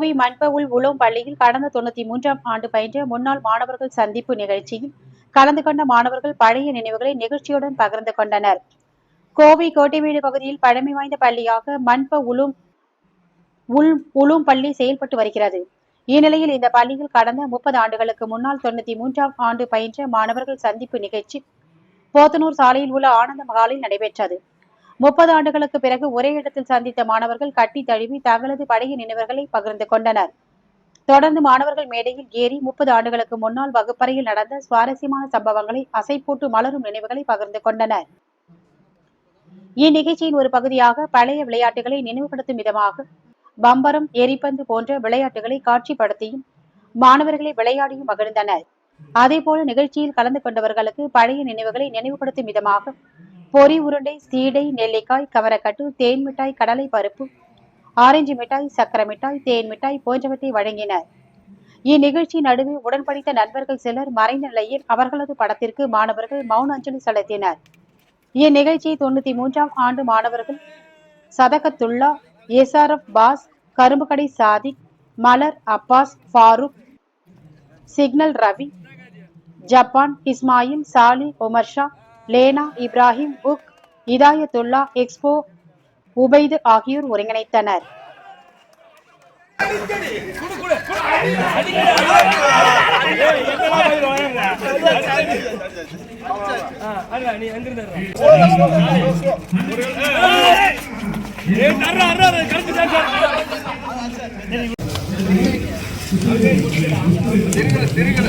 கோவை மண்பவுல் உலோம் பள்ளியில் கடந்த தொண்ணூத்தி மூன்றாம் ஆண்டு பயின்ற முன்னாள் மாணவர்கள் சந்திப்பு நிகழ்ச்சியில் கலந்து கொண்ட மாணவர்கள் பழைய நினைவுகளை நிகழ்ச்சியுடன் பகிர்ந்து கொண்டனர். கோவை கோட்டைவீடு பகுதியில் பழமை வாய்ந்த பள்ளியாக மண்ப உலும் உள் உளும் பள்ளி செயல்பட்டு வருகிறது. இந்நிலையில் இந்த பள்ளியில் கடந்த முப்பது ஆண்டுகளுக்கு முன்னால் தொண்ணூத்தி மூன்றாம் ஆண்டு பயின்ற மாணவர்கள் சந்திப்பு நிகழ்ச்சி போத்தனூர் சாலையில் உள்ள ஆனந்த மகாலில் நடைபெற்றது. முப்பது ஆண்டுகளுக்கு பிறகு ஒரே இடத்தில் சந்தித்த மாணவர்கள் கட்டி தழுவி தங்களது பழைய நினைவுகளை பகிர்ந்து கொண்டனர். தொடர்ந்து மாணவர்கள் மேடையில் ஏறி முப்பது ஆண்டுகளுக்கு முன்னால் வகுப்பறையில் நடந்த சுவாரஸ்யமான சம்பவங்களை அசைப்போட்டு மலரும் நினைவுகளை பகிர்ந்து கொண்டனர். இந்நிகழ்ச்சியின் ஒரு பகுதியாக பழைய விளையாட்டுகளை நினைவுபடுத்தும் விதமாக பம்பரம் எரிப்பந்து போன்ற விளையாட்டுகளை காட்சிப்படுத்தியும் மாணவர்களை விளையாடியும் மகிழ்ந்தனர். அதேபோல நிகழ்ச்சியில் கலந்து கொண்டவர்களுக்கு பழைய நினைவுகளை நினைவுபடுத்தும் விதமாக பொரி உருண்டை சீடை நெல்லிக்காய் கவரக்கட்டு தேன் மிட்டாய் கடலை பருப்பு ஆரஞ்சு மிட்டாய் சக்கர மிட்டாய் தேன் மிட்டாய் போன்றவற்றை வழங்கினர். இந்நிகழ்ச்சி நடுவே உடன் படித்த நண்பர்கள் சிலர் மறைந்த நிலையில் அவர்களது படத்திற்கு மாணவர்கள் மௌன அஞ்சலி செலுத்தினர். இந்நிகழ்ச்சியை தொண்ணூத்தி மூன்றாம் ஆண்டு மாணவர்கள் Sathakathullah SRF boss Karumbukadai Sadiq Malar Abbas Farooq signal Ravi Japan Ismail Sali Umarsha Lena Ibrahim book Idhayathullah expo Ubaidu ஆகியோர் ஒருங்கிணைத்தனர். தெரிகல தெரிகல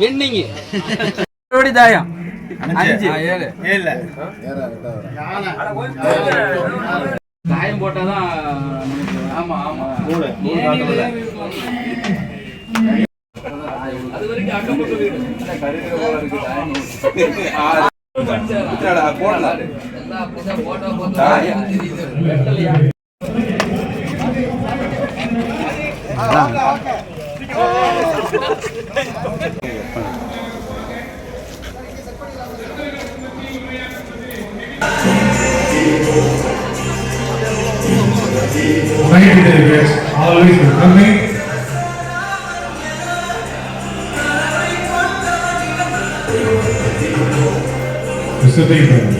வின்னிங் தாயம் அஞ்சு ஏழு தாயம் போட்டாதான் ஆமா ஆமா மூணு அது வரைக்கும் அக்கம் பக்கம் வீடு கருகிற போல இருக்கு தாயம் போடலாம் தாயம் வெட்டலையா Thank you, David, always for coming. Mr. David.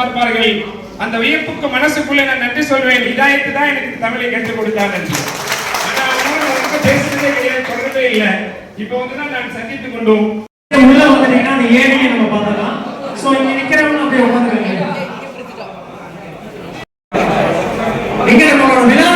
பார்ப்பார்கள். அந்த வியப்புக்கு மனசுக்குள்ளே நான் நன்றி சொல்வேன். இதாயத்து தான் எனக்கு தமிழை கற்றுக் கொடுத்தான் நன்றி. பேசுறதே கிடையாது சொல்றதே இல்லை. இப்போ வந்து தான் நான் சந்தித்துக் கொண்டோம். உள்ள வந்துட்டீங்கன்னா அந்த ஏழையை நம்ம பார்த்தலாம் சோ இங்க நிக்கிறவங்க அப்படியே உட்காந்துருங்க நிக்கிறவங்களோட விழா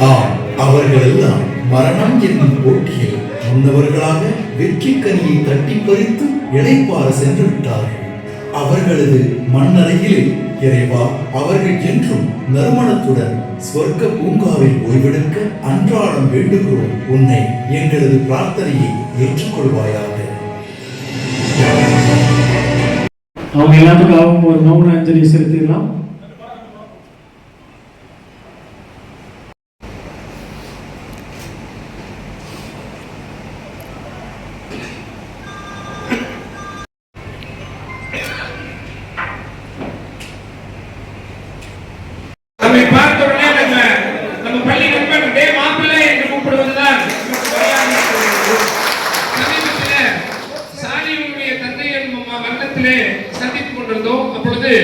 ஆம் அவர்கள் எல்லாம் மரணம் என்னும் போட்டியில் முன்னவர்களாக வெற்றி கனியை தட்டி பறித்து இழைப்பார சென்று விட்டார்கள். அவர்களது மண்ணறையிலே இறைவா அவர்கள் என்றும் நறுமணத்துடன் சொர்க்க பூங்காவில் ஓய்வெடுக்க அன்றாடம் வேண்டுகிறோம். உன்னை எங்களது பிரார்த்தனையை ஏற்றுக்கொள்வாயாக. அவங்க எல்லாத்துக்காகவும் ஒரு மௌன அஞ்சலி செலுத்திடலாம் நம்மை பார்த்த உடனே நம்ம நம்ம பள்ளி நண்பன் டே மாப்பிள்ளை என்று கூப்பிடுவதுதான் நமக்கு மரியாதை இருக்கிறது. சமீபத்திலே சாலியுடைய தந்தையின் ம- மரணத்திலே சந்தித்துக் கொண்டிருந்தோம் அப்பொழுது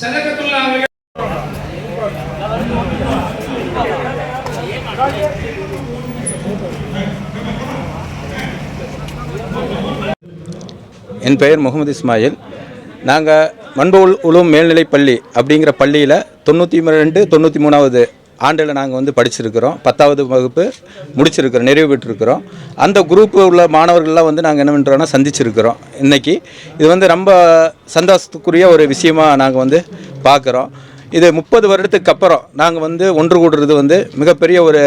சதகத்துல்லா அவர்கள் என் பெயர் முகமது இஸ்மாயில். நாங்கள் மண்புல் உளும் மேல்நிலை பள்ளி அப்படிங்கிற பள்ளியில் தொண்ணூற்றி ரெண்டு தொண்ணூற்றி மூணாவது ஆண்டில் நாங்கள் வந்து படிச்சிருக்கிறோம். பத்தாவது வகுப்பு முடிச்சிருக்கிறோம் நிறைவு பெற்றிருக்கிறோம். அந்த குரூப்பு உள்ள மாணவர்கள்லாம் வந்து நாங்கள் என்ன பண்ணுறோன்னா சந்திச்சிருக்கிறோம். இன்றைக்கி இது வந்து ரொம்ப சந்தோஷத்துக்குரிய ஒரு விஷயமா நாங்கள் வந்து பார்க்குறோம். இது முப்பது வருடத்துக்கு அப்புறம் நாங்கள் வந்து ஒன்று கூடுறது வந்து மிகப்பெரிய ஒரு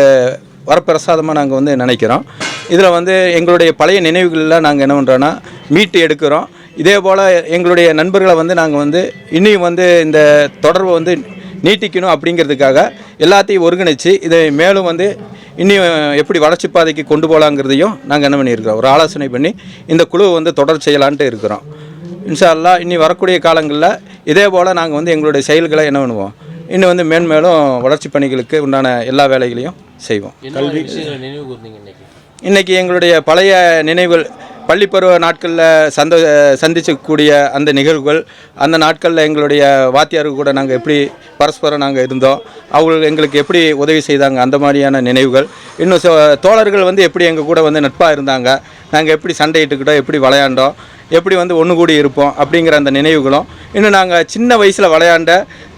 வரப்பிரசாதமாக நாங்கள் வந்து நினைக்கிறோம். இதில் வந்து எங்களுடைய பழைய நினைவுகளெலாம் நாங்கள் என்ன பண்ணுறோன்னா மீட்டு எடுக்கிறோம். இதே போல் எங்களுடைய நண்பர்களை வந்து நாங்கள் வந்து இன்னும் வந்து இந்த தொடர்பை வந்து நீட்டிக்கணும் அப்படிங்கிறதுக்காக எல்லாத்தையும் ஒருங்கிணைச்சு இதை மேலும் வந்து இன்னும் எப்படி வளர்ச்சி பாதைக்கு கொண்டு போகலாங்கிறதையும் நாங்கள் என்ன பண்ணியிருக்கிறோம். ஒரு ஆலோசனை பண்ணி இந்த குழுவை வந்து தொடர் செய்யலான்ட்டு இருக்கிறோம். இன்ஷா அல்லா இனி வரக்கூடிய காலங்களில் இதே போல் நாங்கள் வந்து எங்களுடைய செயல்களை என்ன பண்ணுவோம்? இன்னும் வந்து மேன்மேலும் வளர்ச்சி பணிகளுக்கு உண்டான எல்லா வேலைகளையும் செய்வோம். இன்னைக்கு? இன்றைக்கி எங்களுடைய பழைய நினைவுகள் பள்ளிப்பருவ நாட்களில் சந்த சந்திச்சக்கூடிய அந்த நிகழ்வுகள் அந்த நாட்களில் எங்களுடைய வாத்தியாருக்கு கூட நாங்கள் எப்படி பரஸ்பரம் நாங்கள் இருந்தோம் அவங்க எங்களுக்கு எப்படி உதவி செய்தாங்க அந்த மாதிரியான நினைவுகள். இன்னும் சோ- தோழர்கள் வந்து எப்படி எங்கள் கூட வந்து நட்பாக இருந்தாங்க நாங்கள் எப்படி சண்டையிட்டுக்கிட்டோம் எப்படி விளையாண்டோம் எப்படி வந்து ஒன்று கூடி இருப்போம் அப்படிங்கிற அந்த நினைவுகளும். இன்னும் நாங்கள் சின்ன வயசில் விளையாண்ட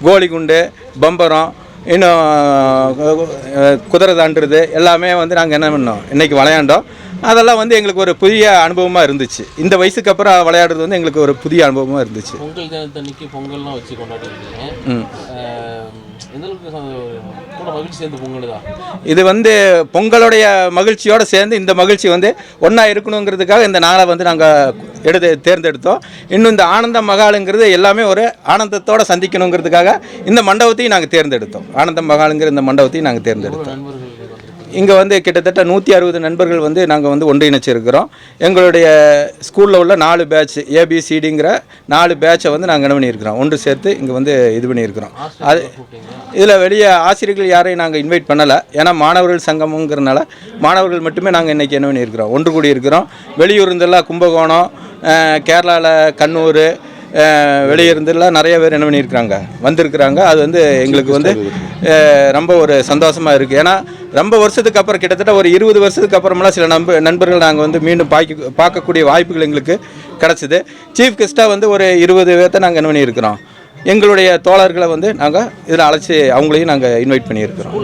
கோலிகுண்டு பம்பரம் இன்னும் குதிரை தாண்டுறது எல்லாமே வந்து நாங்கள் என்ன பண்ணோம் இன்றைக்கி விளையாண்டோம். அதெல்லாம் வந்து எங்களுக்கு ஒரு புதிய அனுபவமாக இருந்துச்சு. இந்த வயசுக்கு அப்புறம் விளையாடுறது வந்து எங்களுக்கு ஒரு புதிய அனுபவமாக இருந்துச்சு. பொங்கல் தினத்தன்னைக்கு பொங்கல்லாம் வச்சு கொண்டாடி இது வந்து பொங்கலுடைய மகிழ்ச்சியோடு சேர்ந்து இந்த மகிழ்ச்சி வந்து ஒன்றா இருக்கணுங்கிறதுக்காக இந்த நாளை வந்து நாங்கள் எடுத்து தேர்ந்தெடுத்தோம். இன்னும் இந்த ஆனந்த மகாலுங்கிறது எல்லாமே ஒரு ஆனந்தத்தோடு சந்திக்கணுங்கிறதுக்காக இந்த மண்டபத்தையும் நாங்கள் தேர்ந்தெடுத்தோம். ஆனந்த மகாலுங்கிற இந்த மண்டபத்தையும் நாங்கள் தேர்ந்தெடுத்தோம். நண்பர்கள் இங்கே வந்து கிட்டத்தட்ட நூற்றி அறுபது நண்பர்கள் வந்து நாங்கள் வந்து ஒன்றிணைச்சிருக்கிறோம். எங்களுடைய ஸ்கூலில் உள்ள நாலு பேட்ச் ஏபிசிடிங்கிற நாலு பேட்சை வந்து நாங்கள் என்ன பண்ணியிருக்கிறோம்? ஒன்று சேர்த்து இங்கே வந்து இது பண்ணியிருக்கிறோம். அது இதில் வெளியே ஆசிரியர்கள் யாரையும் நாங்கள் இன்வைட் பண்ணலை. ஏன்னா மாணவர்கள் சங்கமுங்கிறனால மாணவர்கள் மட்டுமே நாங்கள் இன்றைக்கி என்ன பண்ணியிருக்கிறோம்? ஒன்று கூடி இருக்கிறோம் வெளியூர்ந்தெல்லாம் கும்பகோணம் கேரளாவில் கண்ணூர் அஹ், வெளியிருந்தெல்லாம் நிறைய பேர் என்ன பண்ணியிருக்கிறாங்க? வந்திருக்கிறாங்க. அது வந்து எங்களுக்கு வந்து ரொம்ப ஒரு சந்தோஷமாக இருக்குது ஏன்னா ரொம்ப வருஷத்துக்கு அப்புறம் கிட்டத்தட்ட ஒரு இருபது வருஷத்துக்கு அப்புறமெல்லாம் சில நம்ப நண்பர்கள் நாங்கள் வந்து மீண்டும் பார்க்க பார்க்கக்கூடிய வாய்ப்புகள் எங்களுக்கு கிடச்சிது. சீஃப் கெஸ்ட்டாக வந்து ஒரு இருபது பேர்த்த நாங்கள் என்ன பண்ணியிருக்கிறோம்? எங்களுடைய தோழர்களை வந்து நாங்கள் இதில் அழைச்சி அவங்களையும் நாங்கள் இன்வைட் பண்ணியிருக்கிறோம்.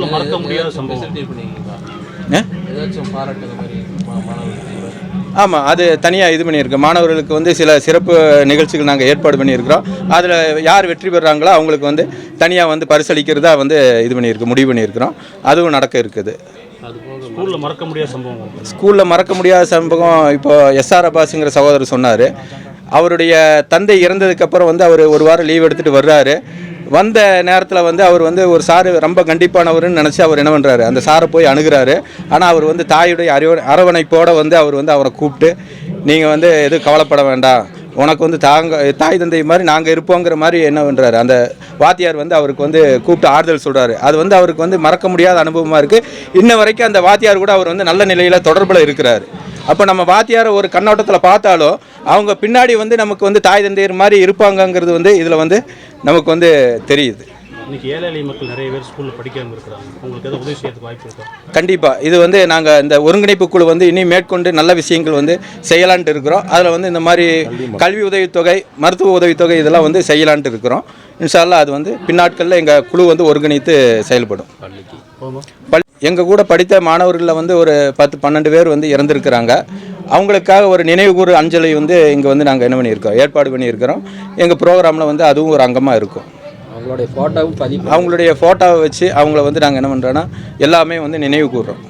ஆமாம் அது தனியாக இது பண்ணியிருக்கோம். மாணவர்களுக்கு வந்து சில சிறப்பு நிகழ்ச்சிகள் நாங்கள் ஏற்பாடு பண்ணியிருக்கிறோம். அதில் யார் வெற்றி பெறுறாங்களோ அவங்களுக்கு வந்து தனியாக வந்து பரிசளிக்கிறதா வந்து இது பண்ணியிருக்கோம் முடிவு பண்ணியிருக்கிறோம். அதுவும் நடக்க இருக்குது. ஸ்கூலில் மறக்க முடியாத சம்பவம். ஸ்கூலில் மறக்க முடியாத சம்பவம் இப்போ எஸ்ஆர் அப்பாஸுங்கிற சகோதரர் சொன்னார். அவருடைய தந்தை இறந்ததுக்கப்புறம் வந்து அவர் ஒரு வாரம் லீவ் எடுத்துகிட்டு வர்றாரு. வந்த நேரத்தில் வந்து அவர் வந்து ஒரு சாரு ரொம்ப கண்டிப்பானவர்னு நினச்சி அவர் என்ன பண்ணுறாரு அந்த சாரை போய் அணுகிறாரு. ஆனால் அவர் வந்து தாயுடைய அறிவ அரவணைப்போடு வந்து அவர் வந்து அவரை கூப்பிட்டு நீங்கள் வந்து எதுவும் கவலைப்பட வேண்டாம். உனக்கு வந்து தாங்க தாய் தந்தை மாதிரி நாங்கள் இருப்போங்கிற மாதிரி என்ன பண்ணுறாரு அந்த வாத்தியார் வந்து அவருக்கு வந்து கூப்பிட்டு ஆறுதல் சொல்கிறாரு அது வந்து அவருக்கு வந்து மறக்க முடியாத அனுபவமாக இருக்குது இன்ன வரைக்கும் அந்த வாத்தியார் கூட அவர் வந்து நல்ல நிலையில் தொடர்பில் இருக்கிறாரு. அப்போ நம்ம வாத்தியாரை ஒரு கண்ணோட்டத்தில் பார்த்தாலும் அவங்க பின்னாடி வந்து நமக்கு வந்து தாய் தந்தையர் மாதிரி இருப்பாங்கங்கிறது வந்து இதில் வந்து நமக்கு வந்து தெரியுது. இன்னைக்கு ஏழை எளிய மக்கள் நிறைய பேர் ஸ்கூலில் படிக்காமல் இருக்கிறாங்க. உங்களுக்கு எதாவது உதவி செய்யறதுக்கு வாய்ப்பு இருக்கா? கண்டிப்பாக இது வந்து நாங்கள் இந்த ஒருங்கிணைப்பு குழு வந்து இனி மேற்கொண்டு நல்ல விஷயங்கள் வந்து செய்யலான்ட்டு இருக்கிறோம். அதில் வந்து இந்த மாதிரி கல்வி உதவித்தொகை மருத்துவ உதவித்தொகை இதெல்லாம் வந்து செய்யலான்ட்டு இருக்கிறோம். இன்ஷால்லா அது வந்து பின்னாட்களில் எங்கள் குழு வந்து ஒருங்கிணைத்து செயல்படும். பள்ளி எங்கள் கூட படித்த மாணவர்களில் வந்து ஒரு பத்து பன்னெண்டு பேர் வந்து இறந்துருக்கிறாங்க. அவங்களுக்காக ஒரு நினைவுகூறு அஞ்சலி வந்து இங்கே வந்து நாங்கள் என்ன பண்ணியிருக்கோம் ஏற்பாடு பண்ணியிருக்கிறோம். எங்கள் ப்ரோக்ராமில் வந்து அதுவும் ஒரு அங்கமாக இருக்கும். அவங்களுடைய ஃபோட்டோவும் பதிவு அவங்களுடைய ஃபோட்டோவை வச்சு அவங்கள வந்து நாங்கள் என்ன பண்ணுறோன்னா எல்லாமே வந்து நினைவு கூறுறோம்